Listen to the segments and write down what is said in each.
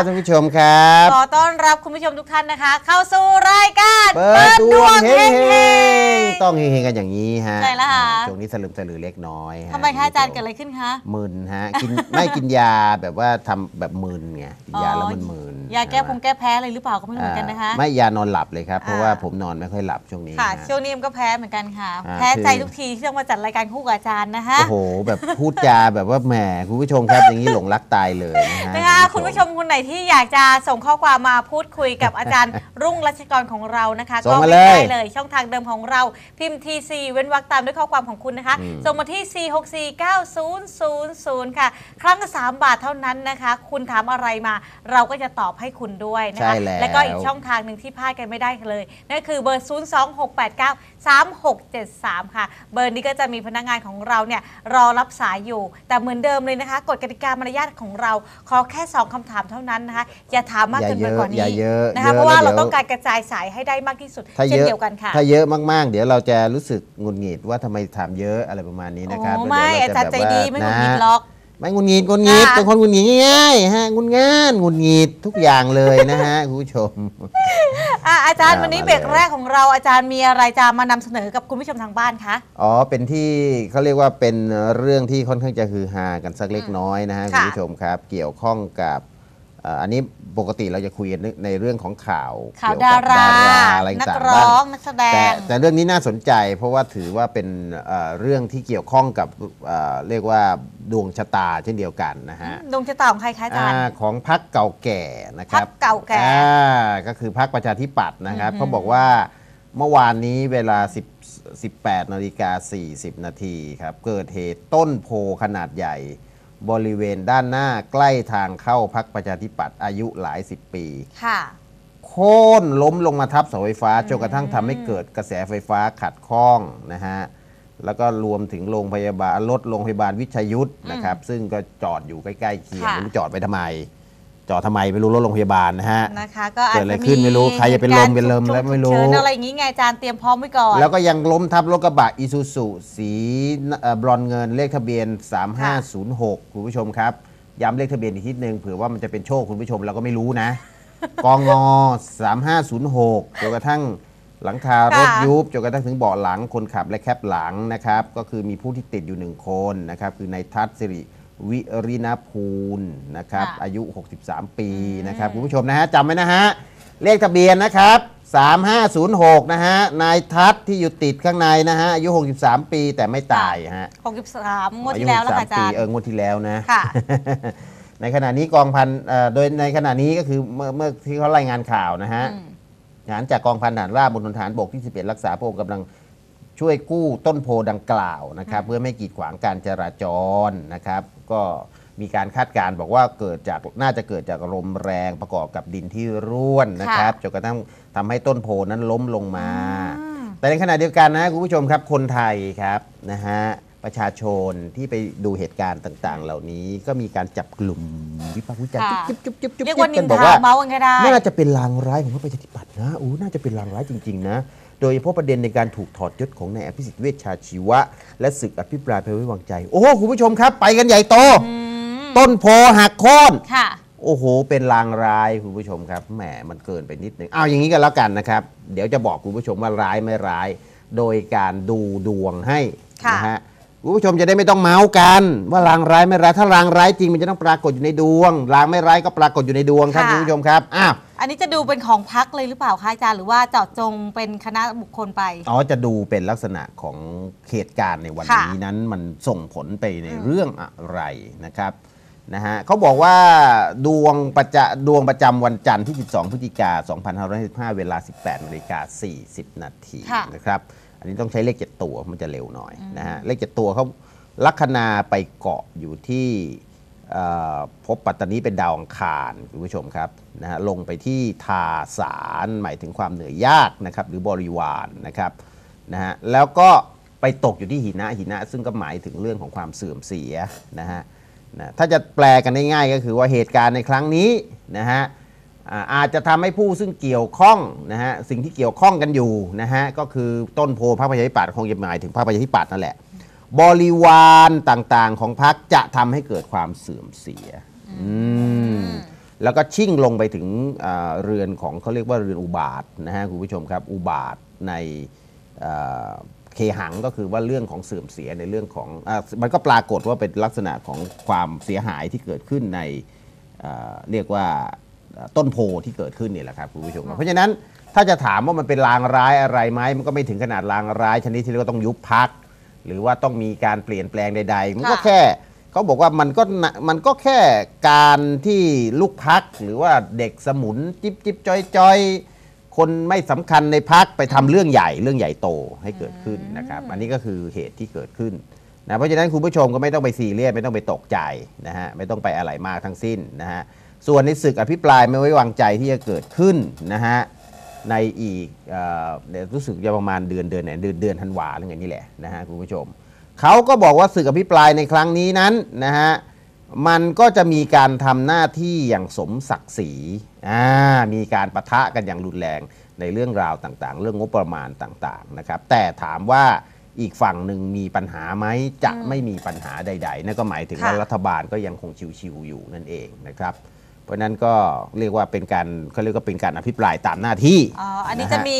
สดีค่ะสวัสดีครับท่านผู้ชมครับ ขอต้อนรับคุณผู้ชมทุกท่านนะคะ เข้าสู่รายการเปิดดวงเฮงเฮงๆ ต้องเฮงๆกันอย่างนี้ฮะใช่แล้วค่ะ ช่วงนี้สลึมสลือเล็กน้อยฮทำไมคะอาจารย์เกิดอะไรขึ้นคะ มึนฮะกินไม่กินยาแบบว่าทำแบบมึนไงกินยาแล้วมันมึนยาแก้พงแก้แพ้อะไรหรือเปล่าก็ไม่รู้เหมือนกันนะคะอ่าไม่ยานอนหลับเลยครับเพราะว่าอ่าผมนอนไม่ค่อยหลับช่วงนี้ค่ะ ฮะ ช่วงนี้มันก็แพ้เหมือนกันค่ะ อ่า แพ้ใจคือทุกทีที่ต้องมาจัดรายการคู่กับอาจารย์นะคะ โอ้โห แบบพูดจาแบบว่าแหมคุณผู้ชมครับอย่างนี้หลงรักตายเลยนะฮะ นะคะคุณผู้ชมคนไหนที่อยากจะส่งข้อความมาพูดคุยกับอาจารย์ รุ่งรัชกรของเรานะคะส่ก็งมาง่ายเลยๆเลย ช่องทางเดิมของเราพิมพ์ TC เว้นวรรคตามด้วยข้อความของคุณนะคะอืมส่งมาที่ 4649000 ค่ะ ครั้งละ3บาทเท่านั้นนะคะ คุณถามอะไรมา เราก็จะตอบให้คุณด้วยนะใช่คะแล้ว แล้วก็อีกช่องทางหนึ่งที่พลาดกันไม่ได้เลยนั่นคือเบอร์ 026893673 ค่ะ เบอร์นี้ก็จะมีพนักงานของเราเนี่ยรอรับสายอยู่ แต่เหมือนเดิมเลยนะคะกฎกติกามารยาทของเราขอแค่ 2คำถามเท่านั้นนะคะอย่าถามมากอย่าเกินไปกว่าเยอะอย่านี้เยอะนะคะเยอะเพราะว่าแล้วเราเดี๋ยว ต้องการกระจายสายให้ได้มากที่สุดถ้าเช่เยนอะเดียวกันค่ะ ถ้าเยอะมากๆ เดี๋ยวเราจะรู้สึกหงุดหงิดว่าทำไมถามเยอะอะไรประมาณนี้นะครับโอ้แล้วไม่เดี๋อายวจารเจะย์ใจแบบว่าดีไม่หงุดหงิดนะหรอกไม่งุนงิดงุนงิดค่ะเป็นคนงุนงิดง่ายๆฮะงุนงานงุนงิดทุกอย่างเลยนะฮะคุณผู้ชมอะอาจารย์อ่าวันนี้มาเบรกเลยแรกของเราอาจารย์มีอะไรจะมานำเสนอกับคุณผู้ชมทางบ้านคะอ๋อเป็นที่เขาเรียกว่าเป็นเรื่องที่ค่อนข้างจะฮือฮากันสักเล็กน้อยนะฮะค่ะคุณผู้ชมครับ เกี่ยวข้องกับเอ่ออันนี้ปกติเราจะคุยกันในเรื่องของข่าวข่าวเกี่ดายกับราอะไรนักต่างๆร้บ้าองงนักแสดแต่งแต่เรื่องนี้น่าสนใจ เพราะว่าถือว่าเป็นเอ่อเรื่องที่เกี่ยวข้องกับเอ่อเรียกว่าดวงชะตาเช่นเดียวกันนะฮะดวงชะตาของใครคะอาจารย์อ่าของพักเก่าแก่นะครับพรรคเก่าแก่อ่ก็คือพักประชาธิปัตย์นะครับอือหือเขาบอกว่าเมื่อวานนี้เวลา 10 18นาฬิกา40 นาทีครับเกิดเหตุต้นโพขนาดใหญ่ บริเวณด้านหน้าใกล้ทางเข้าพักประชาธิปัตย์อายุหลายสิบปี ค่ะ โค่นล้มลงมาทับเสาไฟฟ้าจนกระทั่งทำให้เกิดกระแสไฟฟ้าขัดข้องนะฮะแล้วก็รวมถึงโรงพยาบาลรถโรงพยาบาลวิชัยยุทธนะครับ ซึ่งก็จอดอยู่ใกล้ๆเคียงค่ะ ไม่รู้จอดไปทำไม จอดทำไมไม่รู้รถโรงพยาบาลนะฮะนะคะก็อาจเกิดอะไรจะขึ้นไม่รู้ใครจะเป็นลมเป็นลมหตุแล้วไม่รู้ ฉุกเฉินอะไรอย่างงี้ไงอาจารย์เตรียมพร้อมไว้ก่อน แล้วก็ยังล้มทับรถกระบะอีซูซุสีเอ่อบรอนเงินเลขทะเบียน 3506 คุณผู้ชมครับ ย้ำเลขทะเบียนอีกทีนึงเผื่อว่ามันจะเป็นโชคคุณผู้ชมเราก็ไม่รู้นะ กองง3506จนกระทั่งหลังคารถค่ะ ยุบจนกระทั่งถึงเบาะหลังคนขับและแคปหลังนะครับ ก็คือมีผู้ที่ติดอยู่หนึ่งคนนะครับ คือนายทัศน์สิริ วิรินาภูลนะครับ ค่ะ อายุ 63 ปีนะครับ คุณผู้ชมนะฮะจำไว้นะฮะ เลขทะเบียนนะครับ 3506 นะฮะ นายทัศน์ที่อยู่ติดข้างในนะฮะ อายุ 63 ปีแต่ไม่ตายฮะ 63งวดที่แล้วแล้วค่ะอาจารปีย์ เอองวดที่แล้วนะ ค่ะ ในขณะนี้กองพันเอ่อโดยในขณะนี้ก็คือเมื่อเมื่อที่เขารายงานข่าวนะฮะอืม ทหารจากกองพันฐานราบบนทนฐานบกที่ 11 รักษาพระองค์กำลัง ช่วยกู้ต้นโพดังกล่าวนะครับ เพื่อไม่กีดขวางการจราจรนะครับ ก็มีการคาดการณ์บอกว่าเกิดจากน่าจะเกิดจากลมแรงประกอบกับดินที่ร่วนนะครับจนกระทั่งทำให้ต้นโพนั้นล้มลงมาอืมแต่ในขณะเดียวกันนะคุณผู้ชมครับคนไทยครับนะฮะประชาชนที่ไปดูเหตุการณ์ต่างๆ เหล่านี้ก็มีการจับกลุ่มวิพากษ์วิจารณ์ค่ะ จุ๊บจุ๊บจุ๊บจุ๊บเรียกว่านิกันนบอกทาว่าเมาส์กันก็ได้ น่าจะเป็นลางร้ายของพรรคประชาธิปัตย์นะอู้น่าจะเป็นลางร้ายจริง ๆ นะ โดยเฉพาะประเด็นในการถูกถอดยศของนายอภิสิทธิ์เวชชาชีวะ และศึกอภิปรายไม่ไว้วางใจ โอ้โหคุณผู้ชมครับ ไปกันใหญ่โตอืมต้นโพหักโค่นค่ะ โอ้โห เป็นลางร้ายคุณผู้ชมครับแหมมันเกินไปนิดนึงเอาอย่างนี้กันแล้วกันนะครับ เดี๋ยวจะบอกคุณผู้ชมว่าร้ายไม่ร้าย โดยการดูดวงให้ค่ะนะฮะ คุณผู้ชมจะได้ไม่ต้องเมาส์กัน ว่าลางร้ายไม่ร้ายถ้าลางร้ายจริงมันจะต้องปรากฏอยู่ในดวงลางไม่ร้ายก็ปรากฏอยู่ในดวงครับค่ะ คุณผู้ชมครับอ้าวอันนี้จะดูเป็นของพักเลยหรือเปล่าคะอาจารย์หรือว่าเจาะจงเป็นคณะบุคคลไป อ๋อจะดูเป็นลักษณะของเหตุการณ์ในวันค่ะนี้นั้นมันส่งผลไปในอืม เรื่องอะไรนะครับนะฮะเขาบอกว่าดวงประจะดวงประจำวันจันทร์ที่ 12 พฤศจิกา2515เวลา 18นาฬิกา40 นาทีค่ะ นะครับ อันนี้ต้องใช้เลข7ตัวมันจะเร็วหน่อยนะฮะเลข7ตัวเขาลัคนาไปเกาะอยู่ที่เอ่อพบปัตตานีเป็นดาวอังคารคุณผู้ชมครับนะฮะลงไปที่ทาสารหมายถึงความเหนื่อยยากนะครับหรือบริวารนะครับนะฮะแล้วก็ไปตกอยู่ที่หินะหินะ ซึ่งก็หมายถึงเรื่องของความเสื่อมเสียนะฮะนะถ้าจะแปลกันได้ง่ายก็คือว่าเหตุการณ์ในครั้งนี้นะฮะ อาจจะทำให้ผู้ซึ่งเกี่ยวข้องนะฮะสิ่งที่เกี่ยวข้องกันอยู่นะฮะก็คือต้นโพพรรคประชาธิปัตย์คงจะหมายถึงพรรคประชาธิปัตย์นั่นแหละ บริวารต่างๆ ของพรรคจะทำให้เกิดความเสื่อมเสียอืมแล้วก็ชิ่งลงไปถึงเรือนของเขาเรียกว่าเรือนอุบาทนะฮะคุณผู้ชมครับ อุบาทในเคหังก็คือว่าเรื่องของเสื่อมเสียในเรื่องของอมันก็ปรากฏว่าเป็นลักษณะของความเสียหายที่เกิดขึ้นในเรียกว่า ต้นโพที่เกิดขึ้นนี่แหละครับคุณผู้ชมครับเพราะฉะนั้นถ้าจะถามว่ามันเป็นลางร้ายอะไรไหมมันก็ไม่ถึงขนาดลางร้ายชนิดที่เรียกว่าต้องยุบพัก หรือว่าต้องมีการเปลี่ยนแปลงใด ๆ มันก็ค่ะแค่เขาบอกว่ามันก็น่ะมันก็แค่การที่ลูกพัก หรือว่าเด็กสมุนจิบจิบจอยจอยคนไม่สำคัญในพักไปทำเรื่องใหญ่เรื่องใหญ่โตให้เกิดขึ้นนะครับ อันนี้ก็คือเหตุที่เกิดขึ้นนะเพราะฉะนั้นคุณผู้ชมก็ไม่ต้องไปซีเรียสไม่ต้องไปตกใจนะฮะไม่ต้องไปอะไรมากทั้งสิ้นนะฮะ ส่วนในศึกอภิปรายไม่ไว้วางใจที่จะเกิดขึ้นนะฮะในอีกเอ่อเดี๋ยวรู้สึกจะประมาณเดือนเดือนไหนเดือนเดือนธันวาหรือไงนี่แหละนะฮะคุณผู้ชมเขาก็บอกว่าศึกอภิปรายในครั้งนี้นั้นนะฮะมันก็จะมีการทำหน้าที่อย่างสมศักดิ์ศรีอ่ามีการประทะกันอย่างรุนแรงในเรื่องราวต่างๆ เรื่องงบประมาณต่างๆนะครับแต่ถามว่าอีกฝั่งหนึ่งมีปัญหาไหมจะไม่มีปัญหาใด ๆ นั่นก็หมายถึงว่าค่ะรัฐบาลก็ยังคงชิวๆอยู่นั่นเองนะครับ เพราะฉะนั้นก็เรียกว่าเป็นการเขาเรียกว่าเป็นการอภิปรายตามหน้าที่อ๋ออันนี้นะฮะจะมี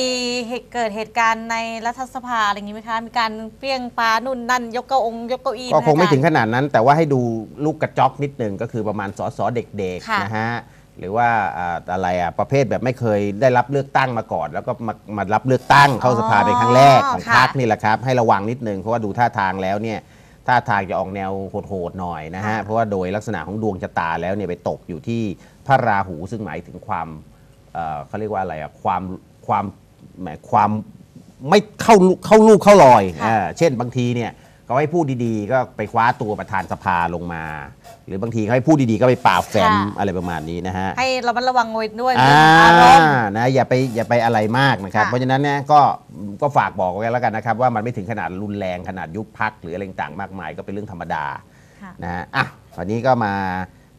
เหตุเกิดเหตุการณ์ในรัฐสภาอะไรอย่างนี้ไหมคะ มีการเปรี้ยงปานู่นนั่น ยกเก้าองยกเก้าอี้ก็คงไม่หถึงขนาดนั้น แต่ว่าให้ดูลูกกระจอกนิดนึงก็คือประมาณสสเด็กค่ะๆนะฮะหรือว่าอ่าอะไรอะประเภทแบบไม่เคยได้รับเลือกตั้งมาก่อน แล้วก็มามารับเลือกตั้งเข้าสภาเป็นครั้งแรกของค่ะพรรคนี่แหละครับให้ระวังนิดนึงเพราะว่าดูท่าทางแล้วเนี่ย ท่าทางจะออกแนวโหดๆหน่อยนะฮะค่ะเพราะว่าโดยลักษณะของดวงชะตาแล้วเนี่ยไปตกอยู่ที่พระราหูซึ่งหมายถึงความเอ่อเขาเรียกว่าอะไรอะความความหมายความไม่เข้าลูเข้าลูกเข้าลอยค่ะอ่าเช่นบางทีเนี่ย ก็ให้พูดดีๆ ก็ไปคว้าตัวประธานสภาลงมา หรือบางทีก็ให้พูดดีๆก็ไปปราบแฟนอะไรประมาณนี้นะฮะให้เรามันระวังไว้ด้วยอ่าเรื่องของอารมณ์ นะอย่าไปอย่าไปอะไรมากนะครับ ค่ะ เพราะฉะนั้นเนี่ยก็ก็ฝากบอกไว้แล้วกันนะครับ ว่ามันไม่ถึงขนาดรุนแรงขนาดยุบพักหรืออะไรต่างๆมากมายก็เป็นเรื่องธรรมดาค่ะ นะฮะอะวันนี้ก็มา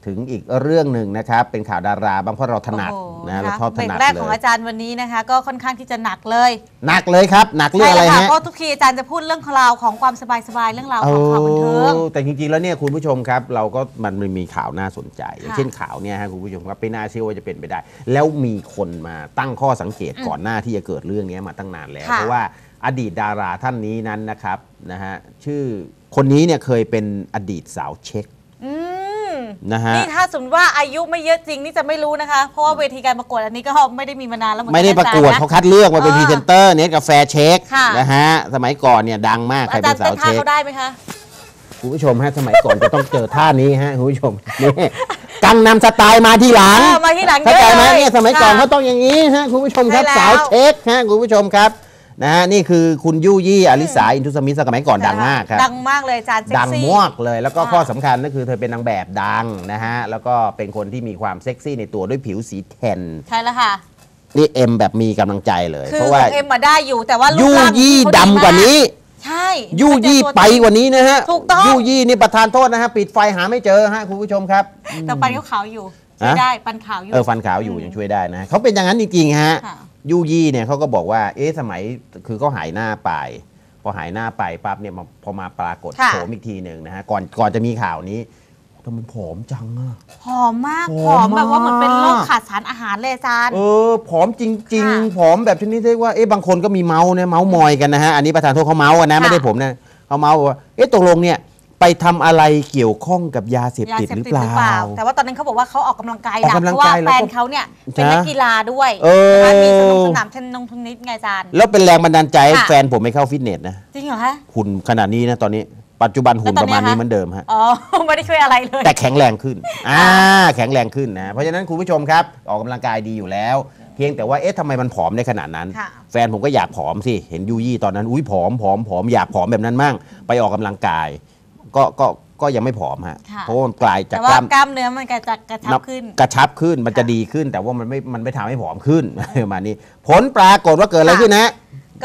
ถึงอีกเรื่องหนึ่งนะครับ เป็นข่าวดาราบางเพราะเราถนัดโอ้โหนะเราคชอบถเบรนักดแรกเลของยอาจารย์วันนี้นะคะ ก็ค่อนข้างที่จะหนักเลยหนักเลยครับหนักเรื่องอะไรใช่แล้วค่ะฮะ เพราะทุกทีอาจารย์จะพูดเรื่องราวของความสบายๆเรื่องราวของข่าวบันเทิง โอ้แต่จริงๆ แล้วเนี่ยคุณผู้ชมครับเราก็มันมีข่าวน่าสนใจ อย่างค่ะเช่นข่าวเนี่ยฮะคุณผู้ชมครับไม่น่าเชื่อว่าจะเป็นไปได้ แล้วมีคนมาตั้งข้อสังเกตก่อนหน้าที่จะเกิดเรื่องนี้มาตั้งนานแล้ว ค่ะเพราะว่าอดีตดาราท่านนี้นั้นนะครับนะฮะชื่อคนนี้เนี่ยเคยเป็นอดีตสาวเช็คอืม นะฮะ นี่ถ้าสมมติว่าอายุไม่เยอะจริงนี่จะไม่รู้นะคะ เพราะว่าเวทีการประกวดอันนี้ก็ไม่ได้มีมานานแล้วเหมือนกันไม่ได้ประกวดอาจารย์เขานะคัดเลือกมาเป็นเออพรีเซนเตอร์เน็ตกาแฟเช็คค่ะนะฮะสมัยก่อนเนี่ยดังมากใครอาเป็จารนย์สาเต้วนท่าเช็คเขาได้ไหมคะ คุณผู้ชมฮะสมัยก่อนจะต้องเจอท่านี้ฮะคุณผู้ชมนี่กังนำสไตล์มาที่หลังเออมาที่หลังเข้าใจไหมเยอะเลยเนี่ยสมัยก่อนค่ะเขาต้องอย่างนี้ฮะคุณผู้ชมครับใช่แล้ว สาวเช็คฮะคุณผู้ชมครับ นะฮะนี่คือคุณยู่ยี่อลิสาอินทุสมิทสมัยก่อนดังมากครับดังมากเลยอาจารย์เซ็กดังซี่มากเลย แล้วก็ค่ะข้อสำคัญก็คือเธอเป็นนางแบบดังนะฮะแล้วก็เป็นคนที่มีความเซ็กซี่ในตัวด้วยผิวสีแทนใช่แล้วค่ะนี่เอ็มแบบมีกำลังใจเลยคือเพราะขว่าองเอ็มมาได้อยู่แต่ว่ารูปยู่ร่างยี่เขาดำกว่านี้ใช่ยู่ยี่ม่เจอตัวไปกว่านี้นะฮะถูกต้องยู่ยี่นี่ประธานโทษนะฮะปิดไฟหาไม่เจอฮะคุณผู้ชมครับแต่ปันเขาขาวอยู่ช่วยฮะได้ปันขาวอยู่เออฟันขาวอยู่ยังช่วยได้นะเขาเป็นอย่างนั้นจริงๆฮะค่ะ ยูยี่เนี่ยเขาก็บอกว่า เอ๊ะสมัยคือเขาหายหน้าไป พอหายหน้าไปปั๊บเนี่ยมาพอมาปรากฏค่ะโฉมอีกทีหนึ่งนะฮะก่อนก่อนจะมีข่าวนี้ทำไมผอมจังอะผอมมากผผออมมแบบว่าเหมือนเป็นโรคมากขาดสารอาหารเลยอาจารย์ เออผอมจริงค่ะๆผอมแบบชนิดที่ว่าเอ๊ะบางคนก็มีเมาส์เนี่ยเมาส์มอยกันนะฮะอันนี้ประธานโทษเขาเมาส์กันนะค่ะไม่ได้ผมนะเขาเมาส์ว่าเอ๊ะตกลงเนี่ย ไปทำอะไรเกี่ยวข้องกับยาเสพยาติดเสพหรือติดเปหล่ารือเปล่า แต่ว่าตอนนั้นเขาบอกว่าเขาออกกำลังกายออกหนักกำลัเพงราะว่ากายแล้วแฟก็นเขาเนี่ยเป็นนะนักกีฬาด้วยเออ นะคะมีสนุกสนามเทนนงเทนนิสไงอาจารย์ แล้วเป็นแรงบันดาลใจให้ค่ะ แฟนผมไม่เข้าฟิตเนสนะ จริงเหรอคะ หุ่นขนาดนี้นะตอนนี้ ปัจจุบันหุ่นแล้วตปอนระเนี้มาณยนี้คะ เหมือนเดิมฮะ อ๋อ ไม่ได้ช่วยอะไรเลย แต่แข็งแรงขึ้น อ่า แข็งแรงขึ้นนะ เพราะฉะนั้นคุณผู้ชมครับ ออกกำลังกายดีอยู่แล้ว เพียงแต่ว่า เอ๊ะทำไมมันผอมได้ขนาดนั้น ค่ะ แฟนผมก็อยากผอมสิ เห็นยูยี่ตอนนั้น อุ้ยผอมผอมผอมอยากผอมแบบนั้นมั่ง ไปออกกำลังกาย ก็ก็ก็ยังไม่ผอมฮะค่ะ เพราะว่ามันกลายจากแต่ว่ากล้ามกล้ามเนื้อมันก็จะกระชับขึ้น กระชับขึ้นมันจะดีขึ้น แต่ว่ามันไม่มันไม่ทำให้ผอมขึ้น ประมาณนี้ ผลปรากฏว่าเกิดอะไรค่ะขึ้นนะ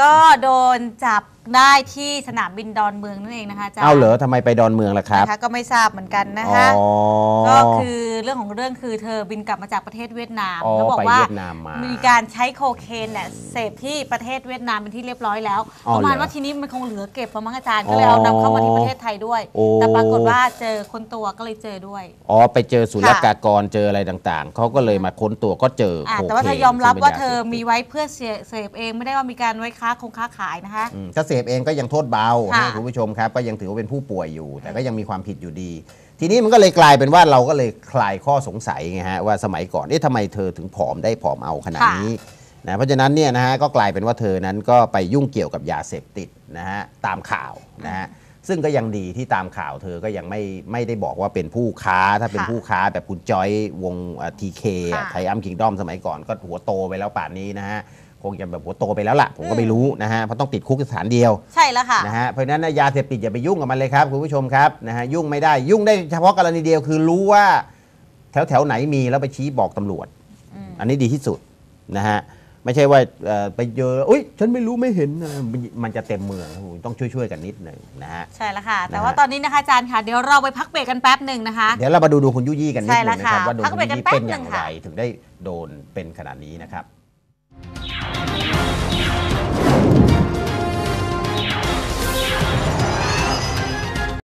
ก็โดนจับ ได้ที่สนามบินดอนเมืองนั่นเองนะคะอาจารย์เอาเหรอทำไมไปดอนเมืองล่ะครับ นะคะก็ไม่ทราบเหมือนกันนะคะอ๋อก็คือเรื่องของเรื่องคือเธอบินกลับมาจากประเทศเวียดนามอ๋อแล้วบอไปกว่าเวียดนามมามี การใช้โคเคนเนี่ยเสพที่ประเทศเวียดนามเป็นที่เรียบร้อยแล้วอ๋อประมาณเหรอว่าทีนี้มันคงเหลือเก็บประมาณอาจารย์ก็เลยเอานำเข้ามาที่ประเทศไทยด้วย โอ้ แต่ปรากฏว่าเจอคนตัวก็เลยเจอด้วย อ๋อไปเจอศุลกากรเจออะไรต่างๆ เขาก็เลยมาค้นตัวก็เจออ่าโคแต่ว่าเธคอนยอมรับซึ่งว่าป็นเธอยสพติดมีไว้เพื่อเสพเสพเองไม่ได้ว่ามีการไว้ค้าคงค้าขายนะคะ อืมถ้าเสพเองก็ยังโทษเบาค่ะนะคุณผู้ชมครับ ก็ยังถือว่าเป็นผู้ป่วยอยู่ แต่ก็ยังมีความผิดอยู่ดี ทีนี้มันก็เลยกลายเป็นว่าเราก็เลยคลายข้อสงสัยไงฮะว่าสมัยก่อนเอ๊ะทำไมเธอถึงผอมได้ผอมเอาขนาดนี้นะเพราะฉะนั้นเนี่ยนะฮะก็กลายเป็นว่าเธอนั้นก็ไปยุ่งเกี่ยวกับยาเสพติดนะฮะตามข่าวนะฮะซึ่งก็ยังดีที่ตามข่าวเธอก็ยังไม่ไม่ได้บอกว่าเป็นผู้ค้าถ้าเป็นค่ะผู้ค้าแบบคุณจอยวงทีเคค่ะ ไทยอัมคิงดอมสมัยก่อนก็หัวโตไปแล้วป่านนี้นะฮะ คงจะแบบหัวโตไปแล้วล่ะ ผมก็ไม่รู้นะฮะเพราะต้องติดคุกสถานเดียวใช่แล้วค่ะนะฮะเพราะฉะนั้นนะยาเสพติดอย่าไปยุ่งกับมันเลยครับคุณผู้ชมครับนะฮะยุ่งไม่ได้ยุ่งได้เฉพาะกรณีเดียวคือรู้ว่าแถวแถวๆไหนมีแล้วไปชี้บอกตำรวจอืมอันนี้ดีที่สุดนะฮะไม่ใช่ว่าเอ่อไปเจออุ้ยฉันไม่รู้ไม่เห็นนะมันมันจะเต็มเมืองครับผมต้องช่วยๆกันนิดหนึ่งนะฮะใช่แล้วค่ะ แต่นะฮะว่าตอนนี้นะคะอาจารย์ค่ะ เดี๋ยวเราไปพักเบรกกันแป๊บหนึ่งนะคะ เดี๋ยวเรามาดูดูคุณยุยี่กันนิดหนึงนะครับใช่แล้วค่ะว่าโดนพักคุณเบรกกัยุนยี่เป็นแป๊บหนึ่อย่างงไรค่ะถึงได้โดนเป็นขนาดนี้นะครับ